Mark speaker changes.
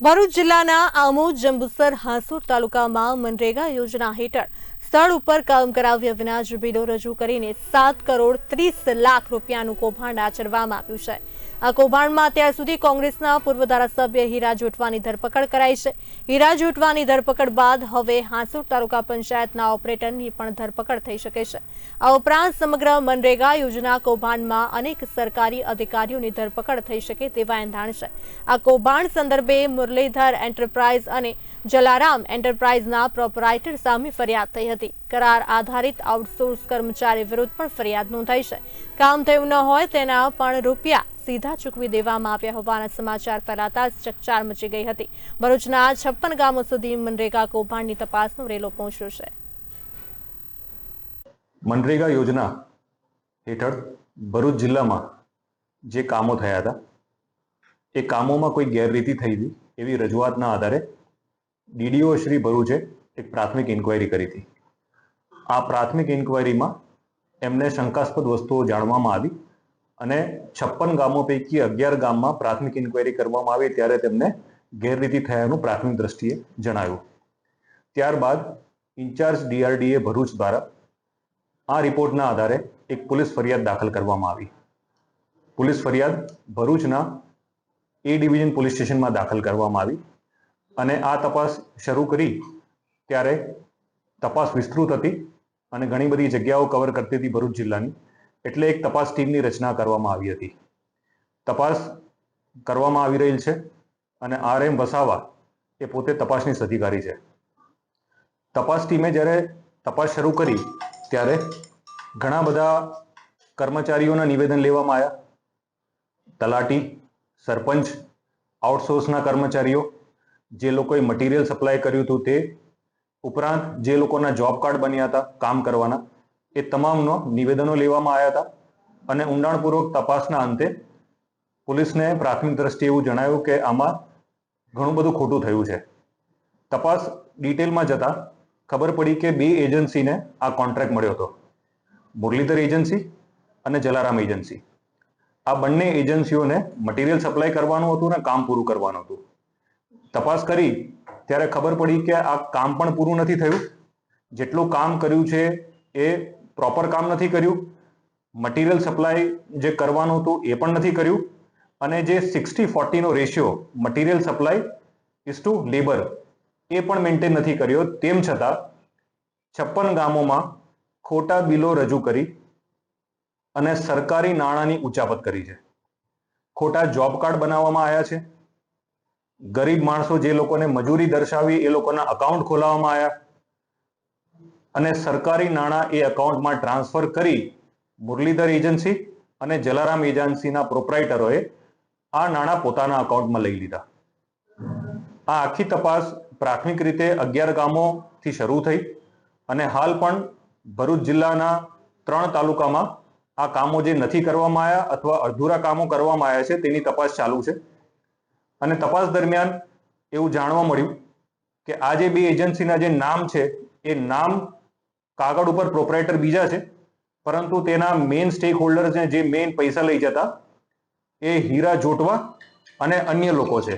Speaker 1: ભરૂચ જિલ્લાના આમોદ, જંબુસર, હાંસુર તાલુકામાં મનરેગા યોજના હેઠળ સ્થળ ઉપર કામ કરાવ્યા વિના જ બિલો રજૂ કરીને સાત કરોડ ત્રીસ લાખ રૂપિયાનું કૌભાંડ આચરવામાં આવ્યું છે. આ કૌભાંડમાં અત્યાર સુધી કોંગ્રેસના પૂર્વ ધારાસભ્ય હીરા જોટવાની ધરપકડ કરાઈ છે. હીરા જોટવાની ધરપકડ બાદ હવે હાંસુર તાલુકા પંચાયતના ઓપરેટરની પણ ધરપકડ થઈ શકે છે. આ ઉપરાંત સમગ્ર મનરેગા યોજના કૌભાંડમાં અનેક સરકારી અધિકારીઓની ધરપકડ થઈ શકે તેવા એંધાણ છે. આ કૌભાંડ સંદર્ભે મુરલીધર એન્ટરપ્રાઇઝ અને જલારામ એન્ટરપ્રાઇઝના પ્રોપરાઇટર સામે ફરિયાદ થઈ હતી. કરાર આધારિત આઉટસોર્સ કર્મચારી વિરુદ્ધ પણ ફરિયાદ નોંધાઈ છે. કામ થયું ન હોય તેના પણ રૂપિયા સીધા ચૂકવી દેવામાં આવ્યા હોવાના સમાચાર ફેલાતા ચકચાર મચી ગઈ હતી. ભરૂચના છપ્પન ગામો સુધી મનરેગા કૌભાંડની તપાસનો રેલો પહોંચ્યો છે.
Speaker 2: મનરેગા યોજના હેઠળ ભરૂચ જિલ્લામાં જે કામો થયા હતા, એ કામોમાં કોઈ ગેરરીતિ થઈ હતી એવી રજૂઆતના આધારે ડીડીઓ શ્રી ભરૂચે એક પ્રાથમિક ઇન્કવાયરી કરી હતી. આ પ્રાથમિક ઇન્કવાયરીમાં એમને શંકાસ્પદ વસ્તુઓ જાણવામાં આવી અને છપ્પન ગામો પૈકી અગિયાર ગામમાં પ્રાથમિક ઇન્કવાયરી કરવામાં આવી ત્યારે તેમને ગેરરીતિ થયાનું પ્રાથમિક દ્રષ્ટિએ જણાવ્યું ત્યારબાદ ઇન્ચાર્જ ડીઆરડીએ ભરૂચ દ્વારા આ રિપોર્ટના આધારે એક પોલીસ ફરિયાદ દાખલ કરવામાં આવી. પોલીસ ફરિયાદ ભરૂચના એ ડિવિઝન પોલીસ સ્ટેશનમાં દાખલ કરવામાં આવી અને આ તપાસ શરૂ કરી ત્યારે તપાસ વિસ્તૃત હતી અને ઘણી બધી જગ્યાઓ કવર કરતી હતી ભરૂચ જિલ્લાની. એટલે એક તપાસ ટીમની રચના કરવામાં આવી હતી. તપાસ કરવામાં આવી રહેલ છે અને આર એમ વસાવા એ પોતે તપાસની સધિકારી છે. તપાસ ટીમે જ્યારે તપાસ શરૂ કરી ત્યારે ઘણા બધા કર્મચારીઓના નિવેદન લેવામાં આવ્યા. તલાટી, સરપંચ, આઉટસોર્સના કર્મચારીઓ, જે લોકોએ મટીરિયલ સપ્લાય કર્યું હતું તે ઉપરાંત જે લોકોના જોબ કાર્ડ બન્યા હતા કામ કરવાના એ તમામનો નિવેદનો લેવામાં આવ્યા હતા અને ઊંડાણપૂર્વક તપાસના અંતે પોલીસને પ્રાથમિક દ્રષ્ટિએ એવું જણાવ્યું કે આમાં ઘણું બધું ખોટું થયું છે. તપાસ ડિટેલમાં જતા ખબર પડી કે બે એજન્સીને આ કોન્ટ્રાક્ટ મળ્યો હતો. મુરલીધર એજન્સી અને જલારામ એજન્સી. આ બંને એજન્સીઓને મટીરિયલ સપ્લાય કરવાનું હતું ને કામ પૂરું કરવાનું હતું. તપાસ કરી ત્યારે ખબર પડી કે આ કામ પણ પૂરું નથી થયું. જેટલું કામ કર્યું છે એ પ્રોપર કામ નથી કર્યું. મટીરિયલ સપ્લાય જે કરવાનું હતું એ પણ નથી કર્યું. અને જે sixty ફોર્ટીનો ratio material supply is to labour એ પણ મેન્ટેન નથી કર્યો. તેમ છતાં છપ્પન ગામોમાં ખોટા બિલો રજૂ કરી અને સરકારી નાણાંની ઉચાપત કરી છે. ખોટા જોબ કાર્ડ બનાવવામાં આવ્યા છે. ગરીબ માણસો જે લોકોને મજૂરી દર્શાવી એ લોકોના અકાઉન્ટ ખોલાવવામાં આવ્યા. અને સરકારી નાણાં એ એકાઉન્ટમાં ટ્રાન્સફર કરી મુરલીધર એજન્સી અને જલારામ એજન્સીના પ્રોપરાઇટરોએ આ નાણાં પોતાના અકાઉન્ટમાં લઈ લીધા. આ આખી તપાસ પ્રાથમિક રીતે અગિયાર ગામોથી શરૂ થઈ અને હાલ પણ ભરૂચ જિલ્લાના ત્રણ તાલુકામાં આ કામો જે નથી કરવામાં આવ્યા અથવા અધૂરા કામો કરવામાં આવ્યા છે તેની તપાસ ચાલુ છે. અને તપાસ દરમિયાન એવું જાણવા મળ્યું કે આ જે બે એજન્સીના જે નામ છે એ નામ કાગળ ઉપર પ્રોપરાઇટર બીજા છે. પરંતુ તેના મેઇન સ્ટેક હોલ્ડર જે મેઇન પૈસા લઈ જતા એ હીરા જોટવા અને અન્ય લોકો છે.